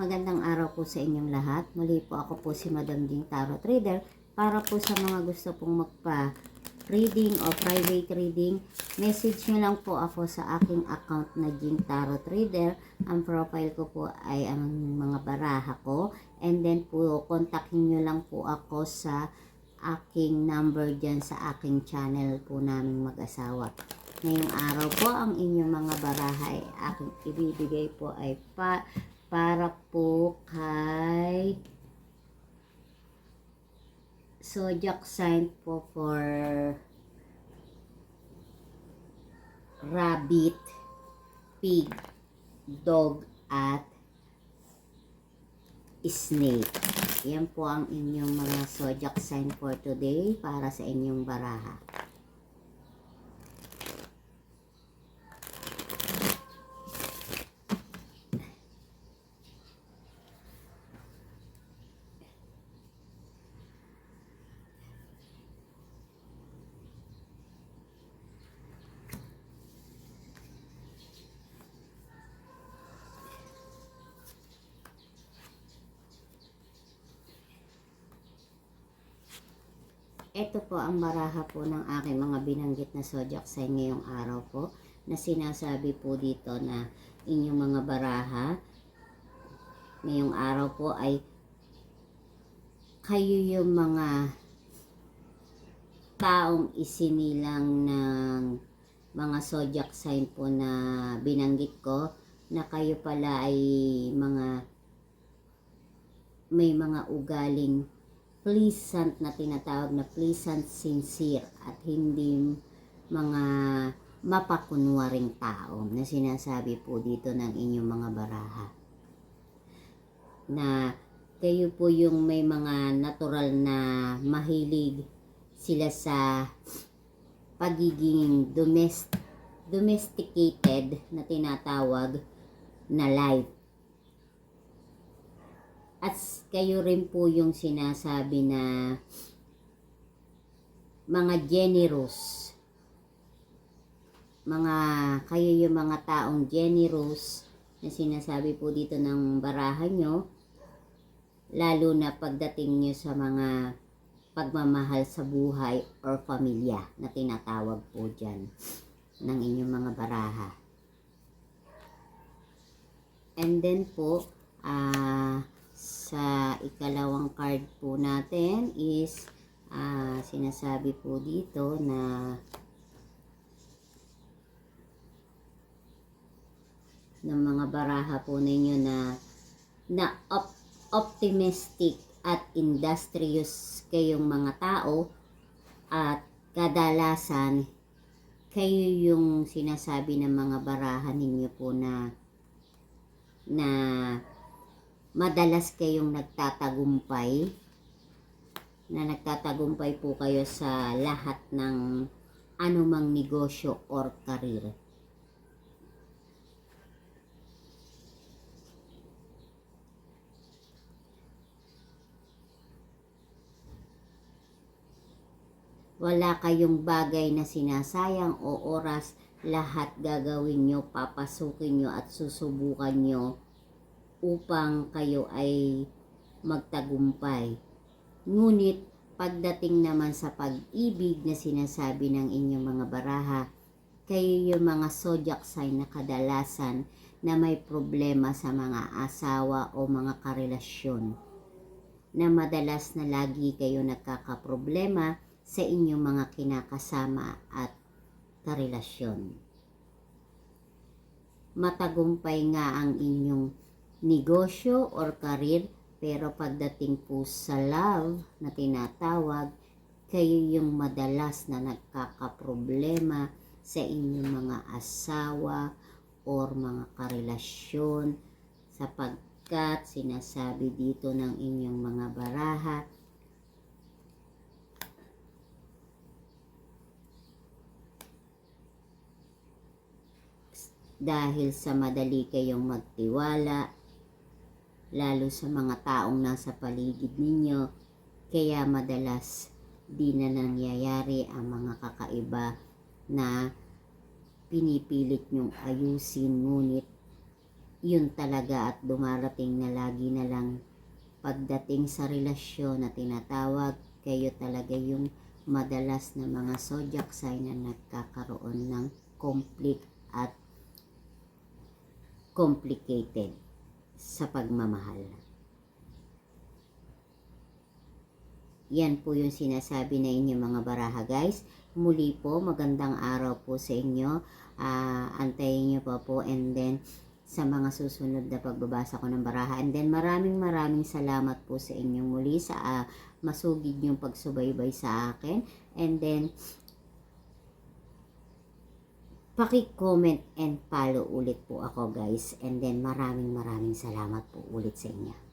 Magandang araw po sa inyong lahat. Muli po ako po si Madam Ding Tarot Trader para po sa mga gusto pong magpa reading o private reading, message nyo lang po ako sa aking account na Jing Tarot Trader. Ang profile ko po ay ang mga baraha ko. And then po, kontakin nyo lang po ako sa aking number dyan sa aking channel po naming mag-asawa. Ngayong araw po, ang inyong mga baraha ay aking ibibigay po ay pa, para po kay zodiac sign po for rabbit, pig, dog, at snake. Yan po ang inyong mga zodiac sign for today para sa inyong baraha. Ito po ang baraha po ng aking mga binanggit na zodiac sign ngayong araw po na sinasabi po dito na inyong mga baraha ngayong araw po ay kayo yung mga taong isinilang ng mga zodiac sign po na binanggit ko na kayo pala ay mga may mga ugaling pleasant na tinatawag na pleasant sincere at hindi mga mapakunwaring tao na sinasabi po dito ng inyong mga baraha. Na kayo po yung may mga natural na mahilig sila sa pagiging domest domesticated na tinatawag na life at kayo rin po yung sinasabi na mga generous. Mga, kayo yung mga taong generous na sinasabi po dito ng barahan nyo. Lalo na pagdating nyo sa mga pagmamahal sa buhay or pamilya na tinatawag po dyan ng inyong mga baraha. And then po, ah, sa ikalawang card po natin is ah, sinasabi po dito na ng mga baraha po ninyo na na op- optimistic at industrious kayong mga tao at kadalasan kayo yung sinasabi ng mga baraha ninyo po na na madalas kayong nagtatagumpay na nagtatagumpay po kayo sa lahat ng anumang negosyo or karir. Wala kayong bagay na sinasayang o oras, lahat gagawin nyo, papasukin nyo at susubukan nyo upang kayo ay magtagumpay. Ngunit pagdating naman sa pag-ibig na sinasabi ng inyong mga baraha, kayo yung mga zodiac sign na kadalasan na may problema sa mga asawa o mga karelasyon. Na madalas na lagi kayo nagkakaproblema sa inyong mga kinakasama at karelasyon. Matagumpay nga ang inyong negosyo or karir pero pagdating po sa love na tinatawag kayo yung madalas na nagkakaproblema sa inyong mga asawa or mga karelasyon. Sapagkat sinasabi dito ng inyong mga baraha dahil sa madali kayong magtiwala lalo sa mga taong nasa paligid ninyo. Kaya madalas di na nangyayari ang mga kakaiba na pinipilit nyong ayusin. Ngunit yun talaga at dumarating na lagi na lang pagdating sa relasyon na tinatawag. Kayo talaga yung madalas na mga zodiac sign na nagkakaroon ng conflict at complicated sa pagmamahal. Yan po yung sinasabi na inyo mga baraha guys. Muli po, magandang araw po sa inyo. Ah, antayin nyo pa po and then sa mga susunod na pagbabasa ko ng baraha. And then maraming maraming salamat po sa inyong muli sa ah, masugid yung pagsubaybay sa akin. And then paki-comment and follow ulit po ako guys. And then maraming maraming salamat po ulit sa inyo.